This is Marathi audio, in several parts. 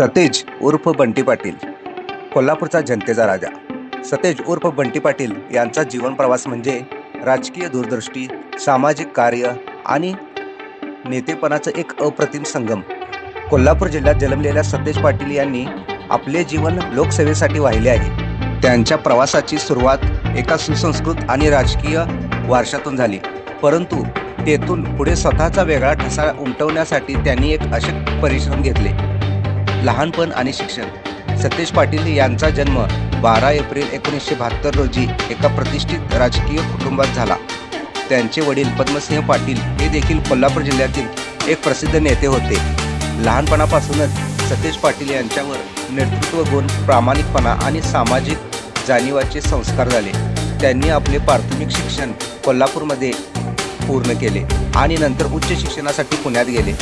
सतेज उर्फ बंटी पाटील कोल्हापूरचा जनतेचा राजा. सतेज उर्फ बंटी पाटील यांचा जीवन प्रवास म्हणजे राजकीय दूरदृष्टी सामाजिक कार्य आणि नेतेपणाचं एक अप्रतिम संगम. कोल्हापूर जिल्ह्यात जन्मलेल्या सतेज पाटील यांनी आपले जीवन लोकसेवेसाठी वाहिले आहे. त्यांच्या प्रवासाची सुरुवात एका सुसंस्कृत आणि राजकीय वारशातून झाली. परंतु तेथून पुढे स्वतःचा वेगळा ठसा उमटवण्यासाठी त्यांनी एक अशक परिश्रम घेतले. लहानपण आणि शिक्षण. सतेज पाटील यांचा जन्म बारा एप्रिल एकोणीसशे बहात्तर रोजी एका प्रतिष्ठित राजकीय कुटुंबात झाला. त्यांचे वडील पद्मसिंह पाटील हे देखील कोल्हापूर जिल्ह्यातील एक प्रसिद्ध नेते होते. लहानपणापासूनच सतेज पाटील यांच्यावर नेतृत्व गुण प्रामाणिकपणा आणि सामाजिक जाणीवाचे संस्कार झाले. त्यांनी आपले प्राथमिक शिक्षण कोल्हापूरमध्ये पूर्ण केले आणि नंतर उच्च शिक्षणासाठी पुण्यात गेले.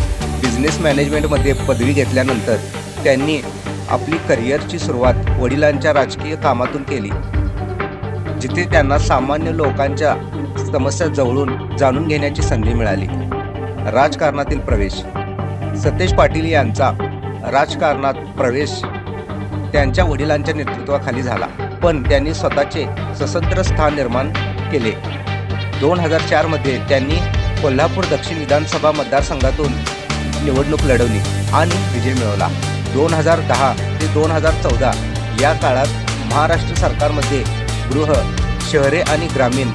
बिझनेस मॅनेजमेंटमध्ये पदवी घेतल्यानंतर त्यांनी आपली करिअरची सुरुवात वडिलांच्या राजकीय कामातून केली जिथे त्यांना सामान्य लोकांच्या समस्या जवळून जाणून घेण्याची संधी मिळाली. राजकारणातील प्रवेश. सतेज पाटील यांचा राजकारणात प्रवेश त्यांच्या वडिलांच्या नेतृत्वाखाली झाला पण त्यांनी स्वतःचे स्वतंत्र स्थान निर्माण केले. दोन हजार चारमध्ये त्यांनी कोल्हापूर दक्षिण विधानसभा मतदारसंघातून निवडणूक लढवली आणि विजय मिळवला. दोन हजार दहा ते दोन हजार चौदा या काळात महाराष्ट्र सरकारमध्ये गृह शहरे आणि ग्रामीण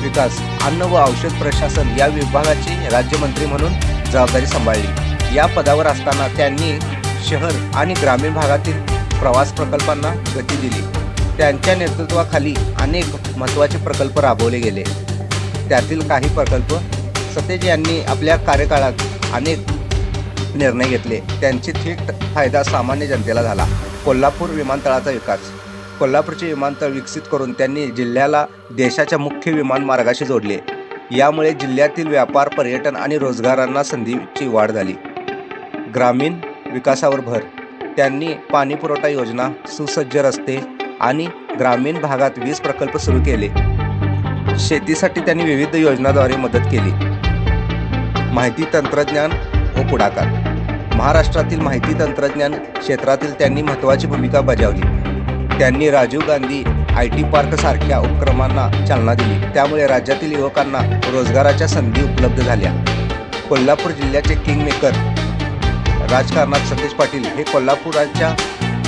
विकास अन्न व औषध प्रशासन या विभागाचे राज्यमंत्री म्हणून जबाबदारी सांभाळली. या पदावर असताना त्यांनी शहर आणि ग्रामीण भागातील प्रवास प्रकल्पांना गती दिली. त्यांच्या नेतृत्वाखाली अनेक महत्त्वाचे प्रकल्प राबवले गेले. त्यातील काही प्रकल्प सतेज यांनी आपल्या कार्यकाळात अनेक निर्णय घेतले. त्यांचे थेट फायदा सामान्य जनतेला झाला. कोल्हापूर विमानतळाचा विकास. कोल्हापूरचे विमानतळ विकसित करून त्यांनी जिल्ह्याला देशाच्या मुख्य विमान मार्गाशी जोडले. यामुळे जिल्ह्यातील व्यापार पर्यटन आणि रोजगारांना संधीची वाढ झाली. ग्रामीण विकासावर भर. त्यांनी पाणीपुरवठा योजना सुसज्ज रस्ते आणि ग्रामीण भागात वीज प्रकल्प सुरू केले. शेतीसाठी त्यांनी विविध योजनाद्वारे मदत केली. माहिती तंत्रज्ञान व पुढाकार. महाराष्ट्रातील माहिती तंत्रज्ञान क्षेत्रातील त्यांनी महत्त्वाची भूमिका बजावली. त्यांनी राजीव गांधी आय टी पार्कसारख्या उपक्रमांना चालना दिली. त्यामुळे राज्यातील युवकांना रोजगाराच्या संधी उपलब्ध झाल्या. कोल्हापूर जिल्ह्याचे किंगमेकर राजकारणात सतेज पाटील हे कोल्हापुराच्या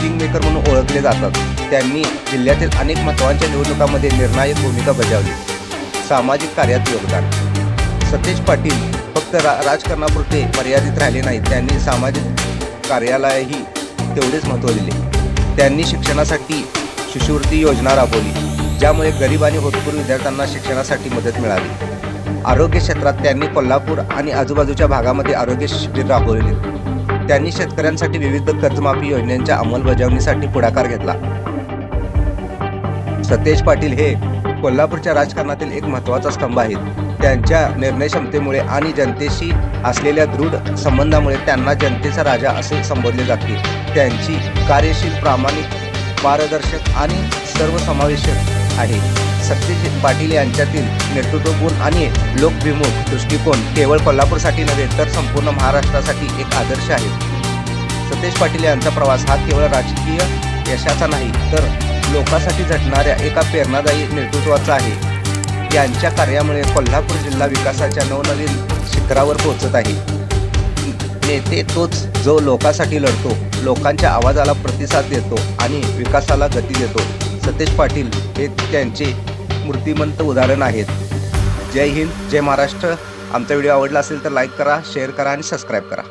किंगमेकर म्हणून ओळखले जातात. त्यांनी जिल्ह्यातील अनेक महत्त्वाच्या निवडणुकांमध्ये निर्णायक भूमिका बजावली. सामाजिक कार्यात योगदान. सतेज पाटील फक्त रा राजकारणापुरते मर्यादित राहिले नाहीत. त्यांनी सामाजिक कार्यालाही तेवढेच महत्त्व दिले. त्यांनी शिक्षणासाठी शिष्यवृत्ती योजना राबवली ज्यामुळे गरीब आणि होतपूर विद्यार्थ्यांना शिक्षणासाठी मदत मिळाली. आरोग्य क्षेत्रात त्यांनी कोल्हापूर आणि आजूबाजूच्या भागामध्ये आरोग्य शिबिर राबवले त्यांनी शेतकऱ्यांसाठी विविध कर्जमाफी योजनांच्या अंमलबजावणीसाठी पुढाकार घेतला. सतेज पाटील हे कोल्हापूरच्या राजकारणातील एक महत्त्वाचा स्तंभ आहेत. त्यांच्या निर्णय क्षमतेमुळे आणि जनतेशी असलेल्या दृढ संबंधामुळे त्यांना जनतेचा राजा असे संबोधले जाते. त्यांची कार्यशील प्रामाणिक पारदर्शक आणि सर्वसमावेशक आहे. सत्यजित पाटील यांच्यातील नेतृत्व गुण आणि लोकभिमुख दृष्टिकोन केवळ कोल्हापूरसाठी नव्हे तर संपूर्ण महाराष्ट्रासाठी एक आदर्श आहे. सतेज पाटील यांचा प्रवास हा केवळ राजकीय यशाचा नाही तर लोकांसाठी झटणाऱ्या एका प्रेरणादायी नेतृत्वाचा आहे. यांच्या कार्यामुळे कोल्हापूर जिल्हा विकासाच्या नवनवीन शिखरावर पोहोचत आहे. नेते तोच जो लोकांसाठी लढतो लोकांच्या आवाजाला प्रतिसाद देतो आणि विकासाला गती देतो. सतेज पाटील हे त्यांचे मूर्तिमंत उदाहरण आहेत. जय हिंद जय महाराष्ट्र. आमचा व्हिडिओ आवडला असेल तर लाईक करा शेअर करा आणि सबस्क्राईब करा.